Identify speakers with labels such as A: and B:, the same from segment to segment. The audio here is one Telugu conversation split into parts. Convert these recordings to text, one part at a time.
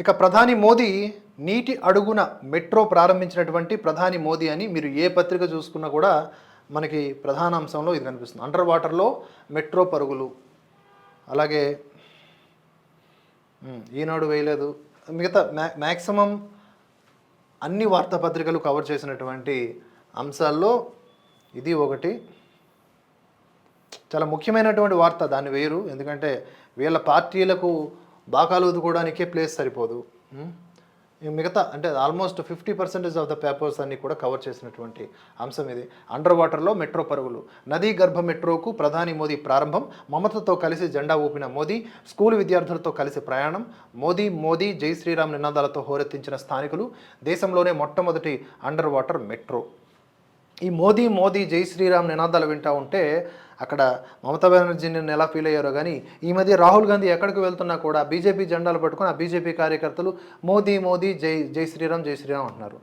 A: ఇక ప్రధాని మోదీ నీటి అడుగున మెట్రో ప్రారంభించినటువంటి ప్రధాని మోదీ అని మీరు ఏ పత్రిక చూసుకున్నా కూడా మనకి ప్రధాన అంశంలో ఇది కనిపిస్తుంది. అండర్ వాటర్లో మెట్రో పరుగులు. అలాగే ఈనాడు వేయలేదు. మిగతా మ్యా మ్యాక్సిమం అన్ని వార్తాపత్రికలు కవర్ చేసినటువంటి అంశాల్లో ఇది ఒకటి. చాలా ముఖ్యమైనటువంటి వార్త దాన్ని వేయరు ఎందుకంటే వీళ్ళ పార్టీలకు బాకాలు ఊదుకోవడానికే ప్లేస్ సరిపోదు. ఈ మిగతా అంటే almost fifty percentage of the papers అన్ని కూడా కవర్ చేసినటువంటి అంశం ఇది. అండర్ వాటర్లో మెట్రో పరుగులు. నదీ గర్భ మెట్రోకు ప్రధాని మోదీ ప్రారంభం. మమతతో కలిసి జెండా ఊపిన మోదీ స్కూల్ విద్యార్థులతో కలిసి ప్రయాణం. మోదీ మోదీ జై శ్రీరామ్ నినాదాలతో హోరెత్తించిన స్థానికులు. దేశంలోనే మొట్టమొదటి అండర్ వాటర్ మెట్రో. ఈ మోదీ మోదీ జై శ్రీరామ్ నినాదాలు వింటా ఉంటే అక్కడ మమతా బెనర్జీని ఎలా ఫీల్ అయ్యారో కానీ ఈ మధ్య రాహుల్ గాంధీ ఎక్కడికి వెళ్తున్నా కూడా బీజేపీ జెండాలు పట్టుకుని ఆ బీజేపీ కార్యకర్తలు మోదీ మోదీ జై జై శ్రీరామ్ జై శ్రీరామ్ అంటున్నారు.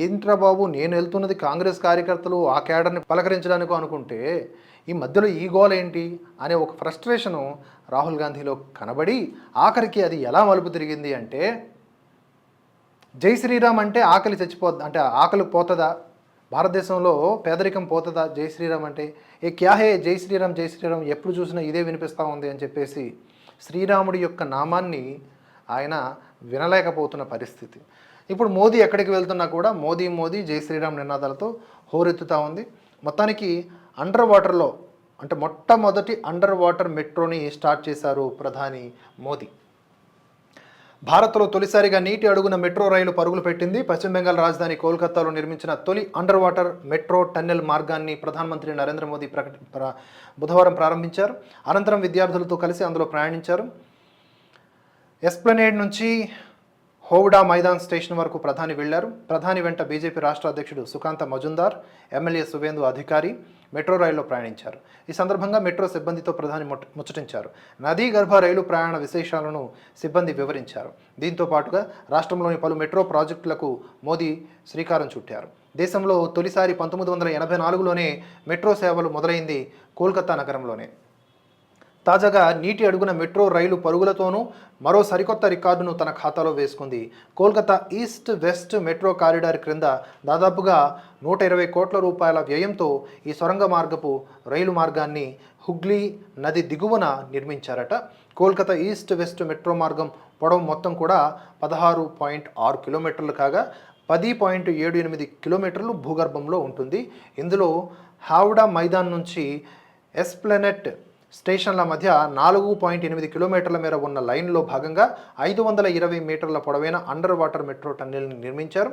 A: ఏంట్రా బాబు నేను వెళ్తున్నది కాంగ్రెస్ కార్యకర్తలు ఆ కేడర్ని పలకరించడానికి అనుకుంటే ఈ మధ్యలో ఈ గోల్ ఏంటి అనే ఒక ఫ్రస్ట్రేషను రాహుల్ గాంధీలో కనబడి ఆఖరికి అది ఎలా మలుపు తిరిగింది అంటే జై శ్రీరామ్ అంటే ఆకలి చచ్చిపోద్ది అంటే ఆకలి పోతుందా? భారతదేశంలో పేదరికం పోతుందా? జై శ్రీరామ్ అంటే ఏ క్యాహే జై శ్రీరామ్ జై శ్రీరామ్ ఎప్పుడు చూసినా ఇదే వినిపిస్తూ ఉంది అని చెప్పేసి శ్రీరాముడి యొక్క నామాన్ని ఆయన వినలేకపోతున్న పరిస్థితి. ఇప్పుడు మోదీ ఎక్కడికి వెళ్తున్నా కూడా మోదీ మోదీ జై శ్రీరామ్ నినాదాలతో హోరెత్తుతూ ఉంది. మొత్తానికి అండర్ వాటర్లో అంటే మొట్టమొదటి అండర్ వాటర్ మెట్రోని స్టార్ట్ చేశారు ప్రధాని మోదీ. భారత్లో తొలిసారిగా నీటి అడుగున మెట్రో రైలు పరుగులు పెట్టింది. పశ్చిమ బెంగాల్ రాజధాని కోల్కతాలో నిర్మించిన తొలి అండర్ వాటర్ మెట్రో టన్నెల్ మార్గాన్ని ప్రధానమంత్రి నరేంద్ర మోదీ ప్రకటి ప్ర- బుధవారం ప్రారంభించారు. అనంతరం విద్యార్థులతో కలిసి అందులో ప్రయాణించారు. ఎస్ప్లనేడ్ నుంచి హోవ్డా మైదాన్ స్టేషన్ వరకు ప్రధాని వెళ్ళారు. ప్రధాని వెంట బీజేపీ రాష్ట్ర అధ్యక్షుడు సుకాంత మజుందార్ ఎమ్మెల్యే సువేందు అధికారి మెట్రో రైల్లో ప్రయాణించారు. ఈ సందర్భంగా మెట్రో సిబ్బందితో ప్రధాని ముచ్చటించారు. నదీ గర్భ రైలు ప్రయాణ విశేషాలను సిబ్బంది వివరించారు. దీంతో పాటుగా రాష్ట్రంలోని పలు మెట్రో ప్రాజెక్టులకు మోదీ శ్రీకారం చుట్టారు. దేశంలో తొలిసారి పంతొమ్మిది వందల ఎనభై నాలుగులోనే మెట్రో సేవలు మొదలైంది కోల్కతా నగరంలోనే. తాజాగా నీటి అడుగున మెట్రో రైలు పరుగులతోనూ మరో సరికొత్త రికార్డును తన ఖాతాలో వేసుకుంది. Kolkata east west metro corridor క్రింద దాదాపుగా నూట ఇరవై కోట్ల రూపాయల వ్యయంతో ఈ సొరంగ మార్గపు రైలు మార్గాన్ని హుగ్లీ నది దిగువన నిర్మించారట. కోల్కతా ఈస్ట్ వెస్ట్ మెట్రో మార్గం పొడవు మొత్తం కూడా పదహారు పాయింట్ ఆరు కిలోమీటర్లు కాగా పది పాయింట్ ఏడు ఎనిమిది కిలోమీటర్లు భూగర్భంలో ఉంటుంది. ఇందులో హావ్డా మైదాన్ నుంచి ఎస్ప్లెనెట్ స్టేషన్ల మధ్య నాలుగు పాయింట్ ఎనిమిది కిలోమీటర్ల మేర ఉన్న లైన్లో భాగంగా ఐదు వందల ఇరవై మీటర్ల పొడవైన అండర్ వాటర్ మెట్రో టన్నెల్ని నిర్మించారు.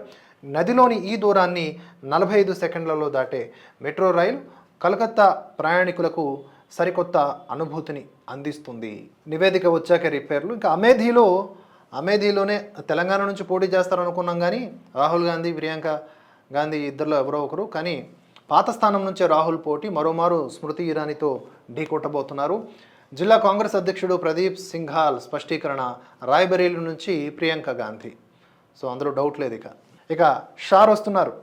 A: నదిలోని ఈ దూరాన్ని నలభై ఐదు సెకండ్లలో దాటే మెట్రో రైలు కలకత్తా ప్రయాణికులకు సరికొత్త అనుభూతిని అందిస్తుంది. నివేదిక వచ్చాక రిపేర్లు. ఇంకా అమేధీలో అమేధీలోనే తెలంగాణ నుంచి పోటీ చేస్తారనుకున్నాం కానీ రాహుల్ గాంధీ ప్రియాంక గాంధీ ఇద్దరిలో ఎవరో ఒకరు. కానీ పాత స్థానం నుంచే రాహుల్ పోటీ మరోమారు స్మృతి ఇరానీతో ఢీకొట్టబోతున్నారు. జిల్లా కాంగ్రెస్ అధ్యక్షుడు ప్రదీప్ సింఘాల్ స్పష్టీకరణ రాయ్బరేలీ నుంచి ప్రియాంక గాంధీ. సో అందులో డౌట్ లేదు ఇక. ఇక షార్ వస్తున్నారు.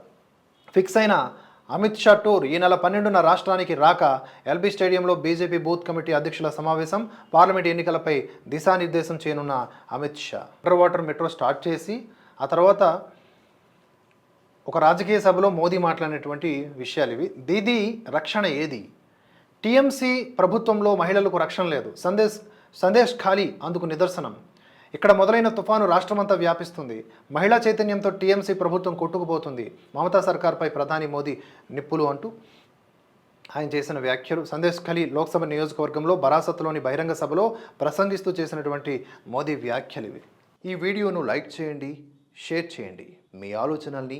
A: ఫిక్స్ అయిన అమిత్ షా టూర్ ఈ నెల పన్నెండున రాష్ట్రానికి రాక ఎల్బీ స్టేడియంలో బీజేపీ బూత్ కమిటీ అధ్యక్షుల సమావేశం పార్లమెంట్ ఎన్నికలపై దిశానిర్దేశం చేయనున్న Amit Shah. Under water metro start చేసి ఆ తర్వాత ఒక రాజకీయ సభలో మోదీ మాట్లాడినటువంటి విషయాలు ఇవి. దీది రక్షణ ఏది? టీఎంసీ ప్రభుత్వంలో మహిళలకు రక్షణ లేదు. సందేశ్ సందేశ్ ఖాళీ అందుకు నిదర్శనం. ఇక్కడ మొదలైన తుఫాను రాష్ట్రమంతా వ్యాపిస్తుంది. మహిళా చైతన్యంతో టీఎంసీ ప్రభుత్వం కొట్టుకుపోతుంది. మమతా సర్కార్పై ప్రధాని మోదీ నిప్పులు అంటూ ఆయన చేసిన వ్యాఖ్యలు. సందేశ్ ఖలీ లోక్సభ నియోజకవర్గంలో బరాసత్లోని బహిరంగ సభలో ప్రసంగిస్తూ చేసినటువంటి మోదీ వ్యాఖ్యలు ఇవి. ఈ వీడియోను లైక్ చేయండి షేర్ చేయండి. మీ ఆలోచనల్ని